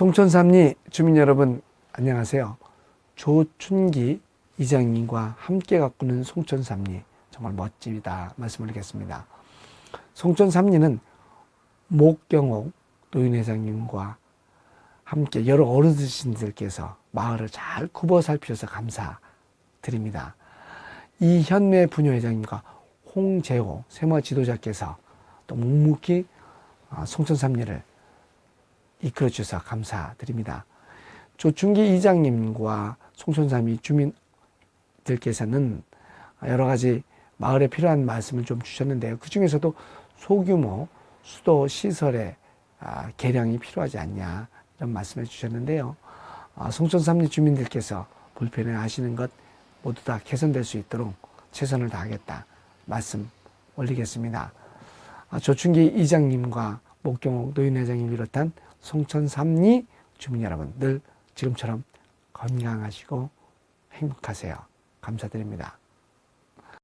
송천삼리 주민 여러분 안녕하세요. 조춘기 이장님과 함께 가꾸는 송천삼리 정말 멋집니다. 말씀드리겠습니다. 송천삼리는 목경옥 노인회장님과 함께 여러 어르신들께서 마을을 잘 굽어 살피셔서 감사드립니다. 이현매 부녀회장님과 홍재호 세무 지도자께서 또 묵묵히 어, 송천삼리를 이끌어 주셔서 감사드립니다. 조충기 이장님과 송천삼리 주민들께서는 여러 가지 마을에 필요한 말씀을 좀 주셨는데요. 그 중에서도 소규모 수도 시설의 아, 개량이 필요하지 않냐 이런 말씀을 주셨는데요. 아, 송천삼리 주민들께서 불편해 하시는 것 모두 다 개선될 수 있도록 최선을 다하겠다 말씀 올리겠습니다. 아, 조충기 이장님과 목경옥 노인회장님 비롯한 송천삼리 주민 여러분 늘 지금처럼 건강하시고 행복하세요. 감사드립니다.